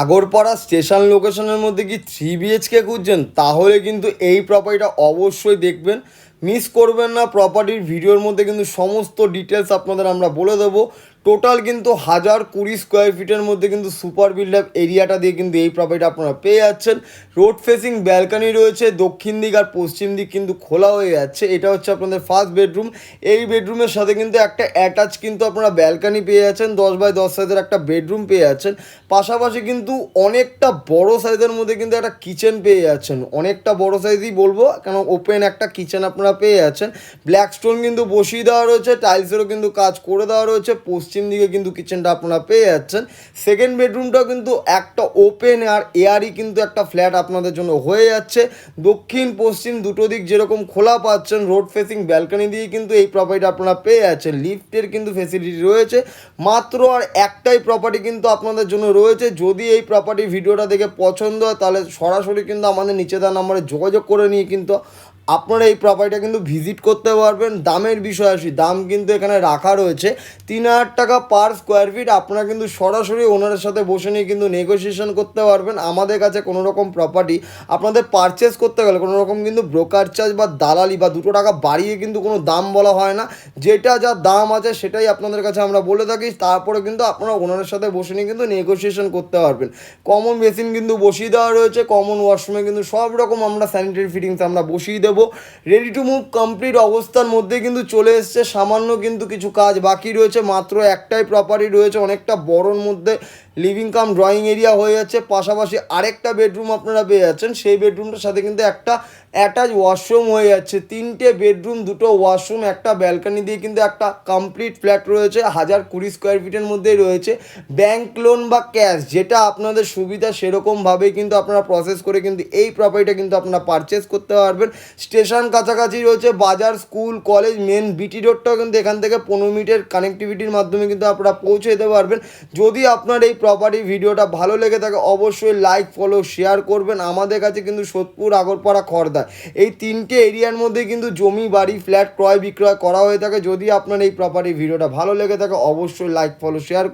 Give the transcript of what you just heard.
Agarpara station লোকেশনের মধ্যে কি three BHK খুঁজছেন? তাহলে কিন্তু এই প্রপার্টিটা অবশ্যই দেখবেন। মিস করবেন না প্রপার্টির ভিডিওর মধ্যে কিন্তু সমস্ত ডিটেলস আপনাদের আমরা বলে দেবো। টোটাল কিন্তু হাজার কুড়ি স্কোয়ার ফিটের মধ্যে কিন্তু সুপার বিল্ড আপ এরিয়াটা দিয়ে কিন্তু এই প্রপার্টি আপনারা পেয়ে যাচ্ছেন। রোড ফেসিং ব্যালকানি রয়েছে, দক্ষিণ দিক আর পশ্চিম দিক কিন্তু খোলা হয়ে যাচ্ছে। এটা হচ্ছে আপনাদের ফার্স্ট বেডরুম এই বেডরুমের সাথে কিন্তু একটা অ্যাটাচ কিন্তু আপনারা ব্যালকানি পেয়ে যাচ্ছেন, দশ বাই দশ সাইজের একটা বেডরুম পেয়ে যাচ্ছেন। পাশাপাশি কিন্তু অনেকটা বড় সাইজের মধ্যে কিন্তু একটা কিচেন পেয়ে যাচ্ছেন। অনেকটা বড় সাইজই বলব, কেন ওপেন একটা কিচেন আপনারা পেয়ে যাচ্ছেন। ব্ল্যাক স্টোন কিন্তু বসিয়ে দেওয়া রয়েছে টাইলসেরও কিন্তু কাজ করে দেওয়া রয়েছে, পশ্চিম দিকে কিন্তু কিচেনটা আপনারা পেয়ে যাচ্ছেন। সেকেন্ড বেডরুমটাও কিন্তু একটা ওপেন আর এয়ারই কিন্তু একটা ফ্ল্যাট আপনাদের জন্য হয়ে যাচ্ছে। দক্ষিণ, পশ্চিম দুটো দিক যেরকম খোলা পাচ্ছেন রোড ফেসিং ব্যালকনি দিয়ে কিন্তু এই প্রপার্টি আপনারা পেয়ে যাচ্ছেন। লিফটের কিন্তু ফেসিলিটি রয়েছে। মাত্র আর একটাই প্রপার্টি কিন্তু আপনাদের জন্য রয়েছে। যদি এই প্রপার্টি ভিডিওটা দেখে পছন্দ হয়, তাহলে সরাসরি কিন্তু আমাদের নিচে দেওয়া নাম্বারে যোগাযোগ করে নিয়ে কিন্তু আপনারা এই প্রপার্টিটা কিন্তু ভিজিট করতে পারবেন। দামের বিষয় আসি, দাম কিন্তু এখানে রাখা রয়েছে। তিন হাজার টাকা পার স্কোয়ার ফিট আপনারা কিন্তু সরাসরি ওনারের সাথে বসে নিয়ে কিন্তু নেগোসিয়েশন করতে পারবেন। আমাদের কাছে কোনো রকম প্রপার্টি আপনাদের পারচেস করতে গেলে কোনো রকম কিন্তু ব্রোকার চার্জ বা দালালি বা দুটো টাকা বাড়িয়ে কিন্তু কোনো দাম বলা হয় না। যেটা যা দাম আছে সেটাই আপনাদের কাছে আমরা বলে থাকি। তারপরে কিন্তু আপনারা ওনারের সাথে বসে নিয়ে কিন্তু নেগোসিয়েশন করতে পারবেন। কমন বেসিন কিন্তু বসিয়ে দেওয়া রয়েছে। কমন ওয়াশরুমে কিন্তু সব রকম আমরা স্যানিটারি ফিটিংস আমরা বসিয়ে দেবো। রেডি টু মুভ কমপ্লিট অবস্থার মধ্যে কিন্তু চলে এসছে। সামান্য কিন্তু কিছু কাজ বাকি রয়েছে। মাত্র একটাই প্রপার্টি রয়েছে। অনেকটা বড়োর মধ্যে লিভিং কাম ড্রয়িং এরিয়া হয়ে যাচ্ছে। পাশাপাশি আরেকটা বেডরুম আপনারা পেয়ে যাচ্ছেন। সেই বেডরুমটার সাথে কিন্তু একটা অ্যাটাচ ওয়াশরুম হয়ে যাচ্ছে। তিনটে বেডরুম দুটো ওয়াশরুম একটা ব্যালকানি দিয়ে কিন্তু একটা কমপ্লিট ফ্ল্যাট রয়েছে। হাজার কুড়ি স্কোয়ার ফিটের মধ্যেই রয়েছে। ব্যাংক লোন বা ক্যাশ যেটা আপনাদের সুবিধা সেরকমভাবেই কিন্তু আপনারা প্রসেস করে কিন্তু এই প্রপার্টিটা কিন্তু আপনারা পারচেস করতে পারবেন। স্টেশন কাছাকাছি রয়েছে। বাজার স্কুল কলেজ মেন বিটি রোডটাও কিন্তু এখান থেকে পনেরো মিনিটের কানেক্টিভিটির মাধ্যমে কিন্তু আপনারা পৌঁছে যেতে পারবেন। যদি আপনার এই প্রপার্টি ভিডিওটা ভালো লেগে থাকে, অবশ্যই লাইক ফলো শেয়ার করবেন। আমাদের কাছে কিন্তু সোদপুর, আগরপাড়া, খর্দা এই তিনটে এরিয়ার মধ্যে কিন্তু জমি, বাড়ি ফ্ল্যাট ক্রয় বিক্রয় করা হয়ে থাকে। যদি আপনার এই প্রপার্টি ভিডিওটা ভালো লেগে থাকে, অবশ্যই লাইক ফলো শেয়ার